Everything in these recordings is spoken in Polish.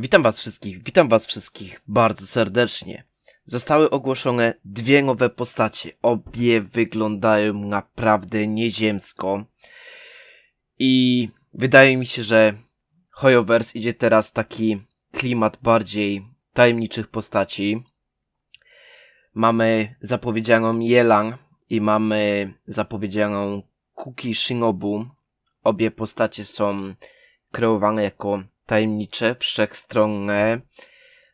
Witam was wszystkich, witam was wszystkich bardzo serdecznie. Zostały ogłoszone dwie nowe postacie. Obie wyglądają naprawdę nieziemsko. I wydaje mi się, że Hoyoverse idzie teraz w taki klimat bardziej tajemniczych postaci. Mamy zapowiedzianą Jelan i mamy zapowiedzianą Kuki Shinobu. Obie postacie są kreowane jako tajemnicze, wszechstronne.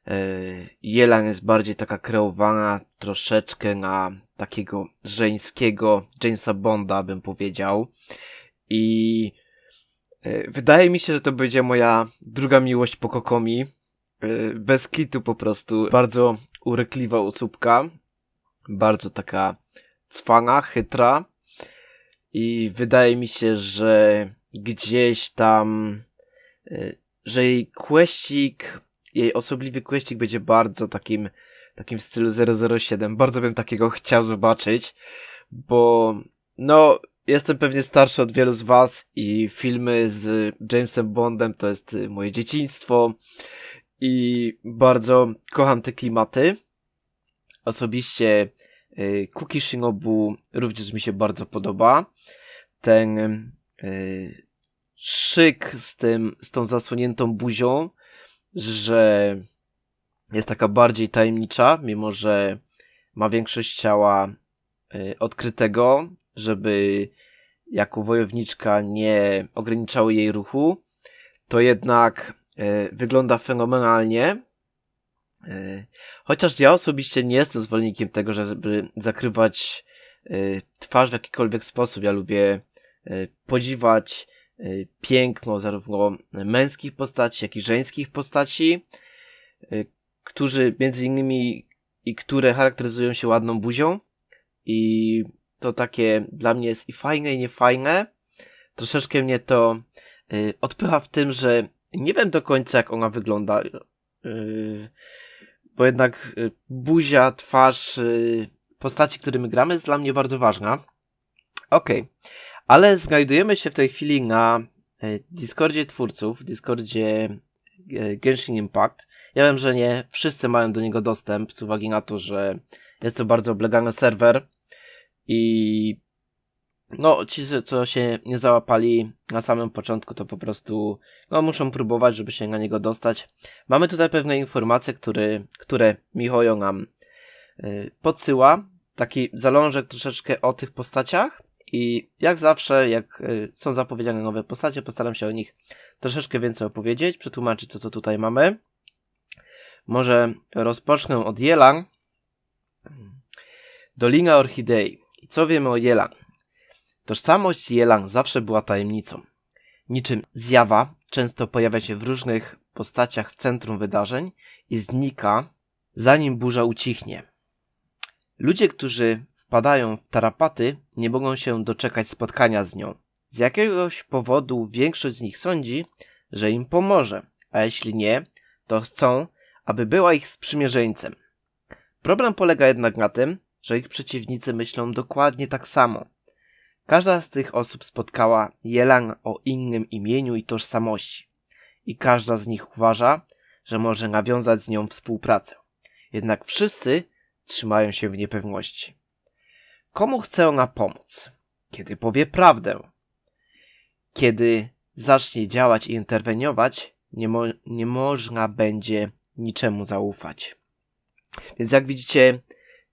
Yy, Jelan jest bardziej taka kreowana troszeczkę na takiego żeńskiego Jamesa Bonda, bym powiedział. I yy, wydaje mi się, że to będzie moja druga miłość po Kokomi. Yy, Bez kitu po prostu. Bardzo urykliwa osóbka. Bardzo taka cwana, chytra. I wydaje mi się, że gdzieś tam że jej questik, jej osobliwy questik będzie bardzo takim, takim w stylu 007. Bardzo bym takiego chciał zobaczyć, bo no, jestem pewnie starszy od wielu z was i filmy z Jamesem Bondem to jest y, moje dzieciństwo i bardzo kocham te klimaty. Osobiście y, Kuki Shinobu również mi się bardzo podoba. Ten y, szyk z tym, z tą zasłoniętą buzią, że jest taka bardziej tajemnicza, mimo że ma większość ciała y, odkrytego, żeby jako wojowniczka nie ograniczały jej ruchu, to jednak y, wygląda fenomenalnie. Y, chociaż ja osobiście nie jestem zwolennikiem tego, żeby zakrywać twarz w jakikolwiek sposób. Ja lubię podziwać piękno zarówno męskich postaci, jak i żeńskich postaci, y, którzy między innymi i które charakteryzują się ładną buzią i to takie dla mnie jest i fajne i niefajne. Troszeczkę mnie to y, odpycha w tym, że nie wiem do końca jak ona wygląda, bo jednak buzia, twarz postaci, którymi gramy jest dla mnie bardzo ważna. Okej. Ale znajdujemy się w tej chwili na e, Discordzie twórców, Discordzie e, Genshin Impact. Ja wiem, że nie wszyscy mają do niego dostęp z uwagi na to, że jest to bardzo oblegany serwer i no ci, co się nie załapali na samym początku, to po prostu no, muszą próbować, żeby się na niego dostać. Mamy tutaj pewne informacje, które, które Michojo nam y, podsyła. Taki zalążek troszeczkę o tych postaciach. I jak zawsze, jak y, są zapowiedziane nowe postacie, postaram się o nich troszeczkę więcej opowiedzieć, przetłumaczyć to, co tutaj mamy. Może rozpocznę od Jelan. Dolina Orchidei. I co wiemy o Jelan? Tożsamość Jelan zawsze była tajemnicą. Niczym zjawa często pojawia się w różnych postaciach w centrum wydarzeń i znika, zanim burza ucichnie. Ludzie, którzy wpadają w tarapaty, nie mogą się doczekać spotkania z nią. Z jakiegoś powodu większość z nich sądzi, że im pomoże, a jeśli nie, to chcą, aby była ich sprzymierzeńcem. Problem polega jednak na tym, że ich przeciwnicy myślą dokładnie tak samo. Każda z tych osób spotkała Jelan o innym imieniu i tożsamości. I każda z nich uważa, że może nawiązać z nią współpracę. Jednak wszyscy trzymają się w niepewności. Komu chce ona pomóc? Kiedy powie prawdę. Kiedy zacznie działać i interweniować, nie, mo nie można będzie niczemu zaufać. Więc jak widzicie,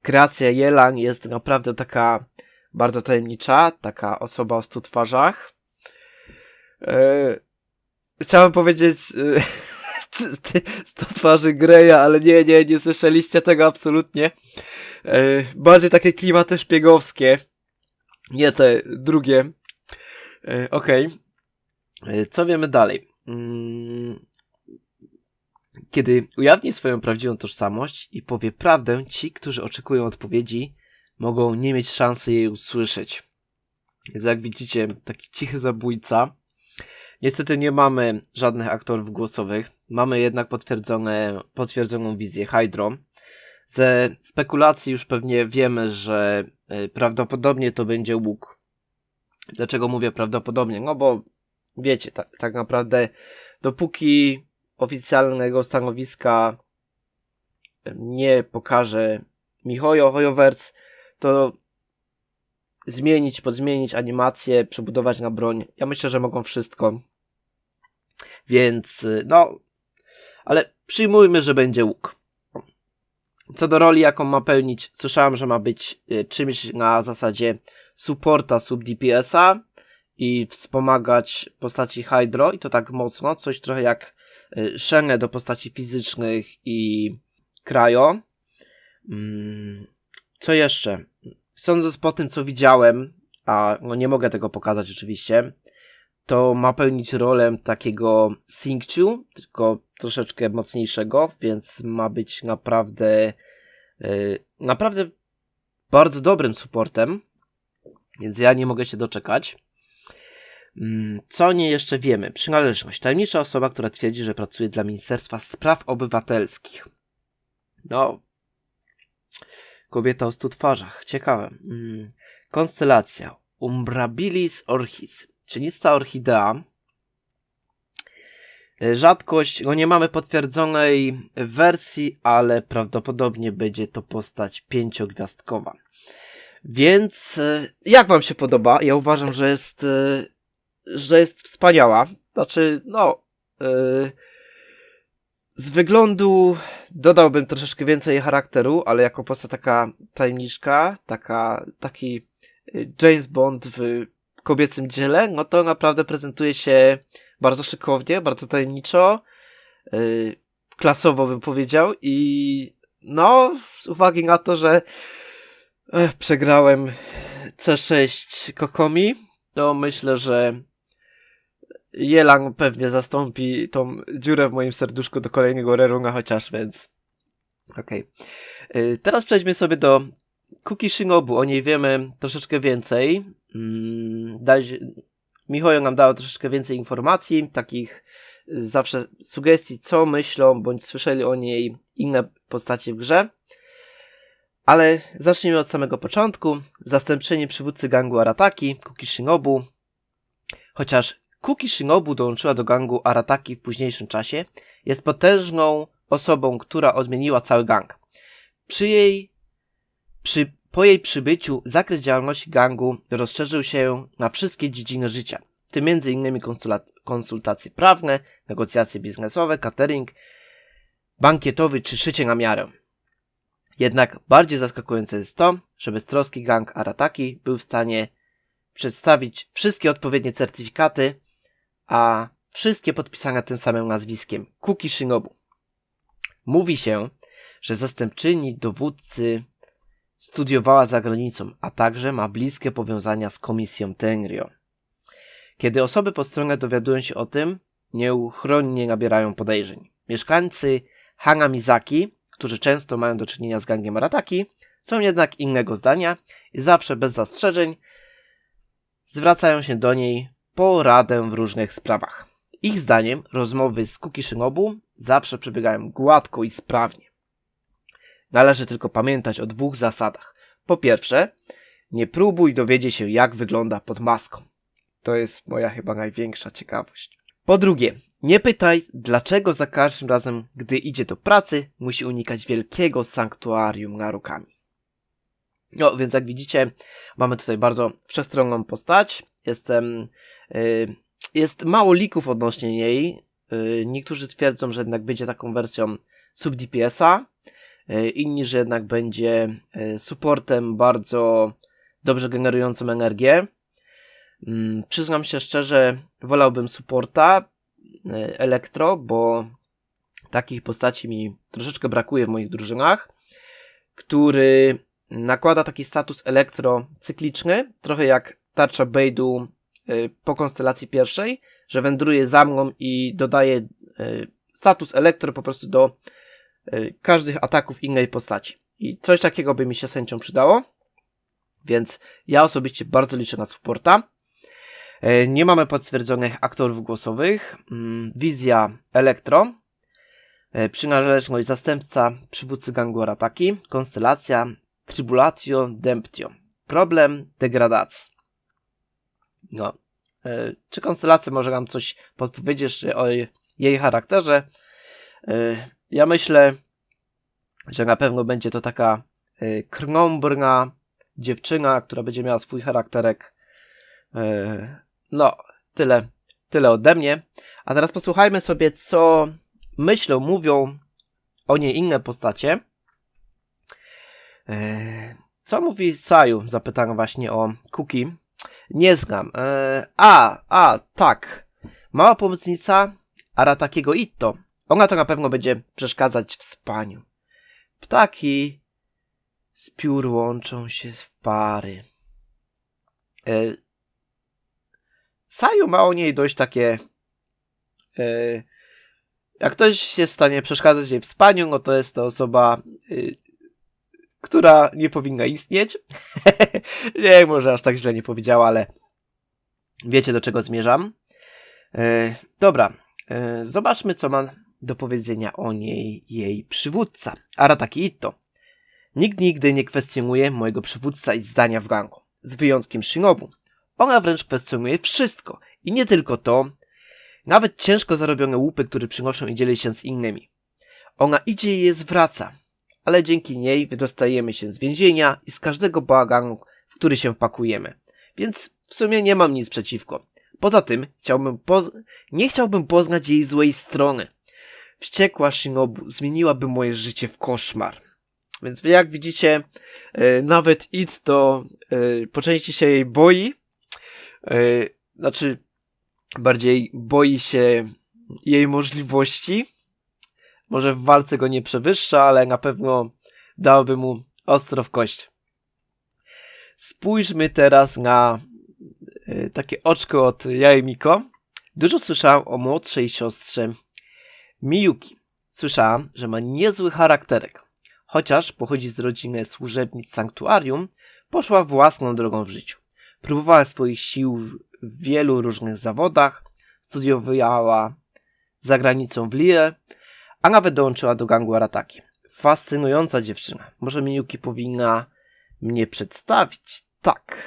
kreacja Jelan jest naprawdę taka bardzo tajemnicza, taka osoba o stu twarzach. Eee, chciałem powiedzieć eee, sto twarzy Greya, ale nie, nie, nie słyszeliście tego absolutnie. Eee, bardziej takie klimaty szpiegowskie. Nie te drugie. Eee, Okej. Okay. Co wiemy dalej? Mm. Kiedy ujawni swoją prawdziwą tożsamość i powie prawdę, ci, którzy oczekują odpowiedzi, mogą nie mieć szansy jej usłyszeć. Więc jak widzicie, taki cichy zabójca. Niestety nie mamy żadnych aktorów głosowych. Mamy jednak potwierdzone, potwierdzoną wizję Hydro. Ze spekulacji już pewnie wiemy, że y, prawdopodobnie to będzie łuk. Dlaczego mówię prawdopodobnie? No bo wiecie, tak, tak naprawdę dopóki oficjalnego stanowiska nie pokaże Mihoyo Hoyoverse, to zmienić, podzmienić animację, przebudować na broń. Ja myślę, że mogą wszystko. Więc, y, no, ale przyjmujmy, że będzie łuk. Co do roli, jaką ma pełnić, słyszałem, że ma być y, czymś na zasadzie supporta sub DPS-a i wspomagać postaci Hydro i to tak mocno, coś trochę jak y, Shene do postaci fizycznych i Krajo. Mm, co jeszcze? Sądząc po tym, co widziałem, a no nie mogę tego pokazać oczywiście, to ma pełnić rolę takiego Singchu, tylko troszeczkę mocniejszego, więc ma być naprawdę yy, naprawdę bardzo dobrym supportem, więc ja nie mogę się doczekać. Mm, co nie jeszcze wiemy? Przynależność. Tajemnicza osoba, która twierdzi, że pracuje dla Ministerstwa Spraw Obywatelskich. No, kobieta o stu twarzach. Ciekawe. Mm, konstelacja. Umbrabilis orchis. Cienista orchidea. E, rzadkość, no nie mamy potwierdzonej wersji, ale prawdopodobnie będzie to postać pięciogwiazdkowa. Więc e, jak wam się podoba? Ja uważam, że jest, e, że jest wspaniała. Znaczy, no, z wyglądu dodałbym troszeczkę więcej charakteru, ale jako postać taka tajemniczka, taka, taki James Bond w kobiecym dziele, no to naprawdę prezentuje się bardzo szykownie, bardzo tajemniczo, yy, klasowo bym powiedział i no, z uwagi na to, że ech, przegrałem C6 Kokomi, to myślę, że Jelang pewnie zastąpi tą dziurę w moim serduszku do kolejnego rerunga chociaż, więc okej. Okay. Teraz przejdźmy sobie do Kuki Shinobu, o niej wiemy troszeczkę więcej. Mm, Michał nam dał troszeczkę więcej informacji, takich y, zawsze sugestii, co myślą, bądź słyszeli o niej inne postacie w grze. Ale zacznijmy od samego początku. Zastępczenie przywódcy gangu Arataki, Kuki Shinobu. Chociaż Kuki Shinobu dołączyła do gangu Arataki w późniejszym czasie, jest potężną osobą, która odmieniła cały gang. Przy jej, przy po jej przybyciu zakres działalności gangu rozszerzył się na wszystkie dziedziny życia, w tym m.in. konsultacje prawne, negocjacje biznesowe, catering, bankietowy czy szycie na miarę. Jednak bardziej zaskakujące jest to, że beztroski gang Arataki był w stanie przedstawić wszystkie odpowiednie certyfikaty, a wszystkie podpisane tym samym nazwiskiem Kuki Shinobu. Mówi się, że zastępczyni dowódcy Studiowała za granicą, a także ma bliskie powiązania z komisją Tenryo. Kiedy osoby po stronie dowiadują się o tym, nieuchronnie nabierają podejrzeń. Mieszkańcy Hanamizaki, którzy często mają do czynienia z gangiem Arataki, są jednak innego zdania i zawsze bez zastrzeżeń zwracają się do niej po radę w różnych sprawach. Ich zdaniem rozmowy z Kukiszynobu zawsze przebiegają gładko i sprawnie. Należy tylko pamiętać o dwóch zasadach. Po pierwsze, nie próbuj dowiedzieć się, jak wygląda pod maską. To jest moja chyba największa ciekawość. Po drugie, nie pytaj, dlaczego za każdym razem, gdy idzie do pracy, musi unikać wielkiego sanktuarium na rukami. No, więc jak widzicie, mamy tutaj bardzo wszechstronną postać. Jestem, yy, jest mało lików odnośnie niej. Yy, niektórzy twierdzą, że jednak będzie taką wersją sub DPS-a. E, inni, że jednak będzie e, supportem bardzo dobrze generującym energię. Mm, przyznam się szczerze, wolałbym supporta e, elektro, bo takich postaci mi troszeczkę brakuje w moich drużynach, który nakłada taki status elektro cykliczny, trochę jak tarcza Bejdu po konstelacji pierwszej, że wędruje za mną i dodaje status elektro po prostu do każdych ataków innej postaci. I coś takiego by mi się sędzią przydało. Więc ja osobiście bardzo liczę na supporta. Y, nie mamy potwierdzonych aktorów głosowych. Mm, wizja Elektro. Y, przynależność zastępca przywódcy gangu Arataki. Konstelacja Tribulatio Demptio. Problem degradacji. No. Czy konstelacja może nam coś podpowiedzieć o jej charakterze? Ja myślę, że na pewno będzie to taka e, krnąbrna dziewczyna, która będzie miała swój charakterek. E, No, tyle, tyle ode mnie. A teraz posłuchajmy sobie, co myślą, mówią o niej inne postacie. E, Co mówi Saju? Zapytano właśnie o Kuki. Nie znam. A, a, tak. Mała pomocnica Aratakiego Itto. Ona to na pewno będzie przeszkadzać w spaniu. Ptaki z piór łączą się w pary. E, Saju ma o niej dość takie. E, jak ktoś w stanie przeszkadzać jej w spaniu, no to jest to osoba, y, która nie powinna istnieć. nie, może aż tak źle nie powiedziała, ale wiecie do czego zmierzam. E, dobra, e, zobaczmy co ma do powiedzenia o niej jej przywódca, Arataki Itto. Nikt nigdy nie kwestionuje mojego przywódca i zdania w rangu, z wyjątkiem Shinobu. Ona wręcz kwestionuje wszystko i nie tylko to, nawet ciężko zarobione łupy, które przynoszą i dzieli się z innymi. Ona idzie i je zwraca, ale dzięki niej wydostajemy się z więzienia i z każdego bałaganu, w który się wpakujemy. Więc w sumie nie mam nic przeciwko. Poza tym chciałbym poz- nie chciałbym poznać jej złej strony. Wściekła Shinobu zmieniłaby moje życie w koszmar. Więc jak widzicie, e, nawet It to e, po części się jej boi. E, znaczy, bardziej boi się jej możliwości. Może w walce go nie przewyższa, ale na pewno dałoby mu ostro w kość. Spójrzmy teraz na takie oczko od Jaimiko. Dużo słyszałam o młodszej siostrze Miyuki. Słyszałam, że ma niezły charakterek. Chociaż pochodzi z rodziny służebnic sanktuarium, poszła własną drogą w życiu. Próbowała swoich sił w wielu różnych zawodach, studiowała za granicą w Lille, a nawet dołączyła do gangu Arataki. Fascynująca dziewczyna. Może Miyuki powinna mnie przedstawić? Tak,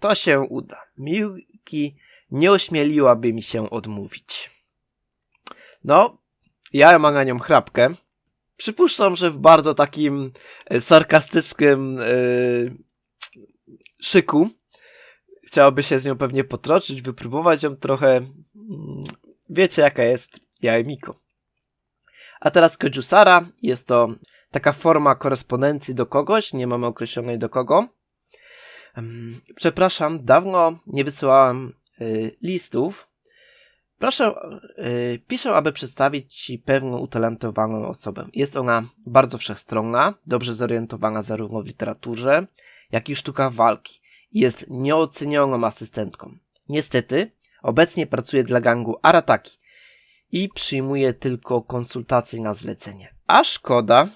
to się uda. Miyuki nie ośmieliłaby mi się odmówić. No, ja mam na nią chrapkę. Przypuszczam, że w bardzo takim e, sarkastycznym e, szyku. Chciałoby się z nią pewnie potroczyć, wypróbować ją trochę. Mm, Wiecie, jaka jest Jaemiko. A teraz Kojusara. Jest to taka forma korespondencji do kogoś. Nie mamy określonej do kogo. Em, Przepraszam, dawno nie wysyłałem y, listów. Proszę, y, piszę, aby przedstawić Ci pewną utalentowaną osobę. Jest ona bardzo wszechstronna, dobrze zorientowana zarówno w literaturze, jak i sztukach walki. Jest nieocenioną asystentką. Niestety, obecnie pracuje dla gangu Arataki i przyjmuje tylko konsultacje na zlecenie. A szkoda,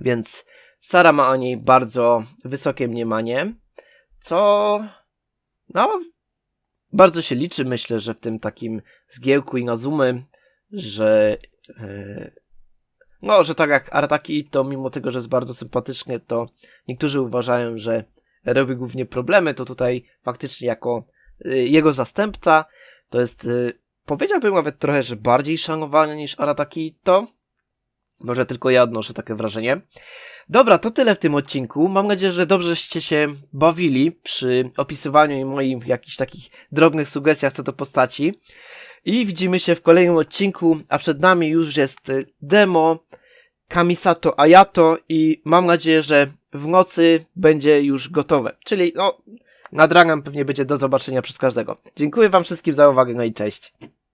więc Sara ma o niej bardzo wysokie mniemanie, co no bardzo się liczy, myślę, że w tym takim zgiełku i nazumy, że e, no, że tak jak Arataki to mimo tego, że jest bardzo sympatyczny, to niektórzy uważają, że robi głównie problemy, to tutaj faktycznie jako e, jego zastępca to jest, e, powiedziałbym nawet trochę, że bardziej szanowany niż Arataki to. Może tylko ja odnoszę takie wrażenie. Dobra, to tyle w tym odcinku. Mam nadzieję, że dobrzeście się bawili przy opisywaniu i moich jakichś takich drobnych sugestiach co do postaci. I widzimy się w kolejnym odcinku, a przed nami już jest demo Kamisato Ayato i mam nadzieję, że w nocy będzie już gotowe. Czyli no, nad ranem pewnie będzie do zobaczenia przez każdego. Dziękuję wam wszystkim za uwagę, no i cześć.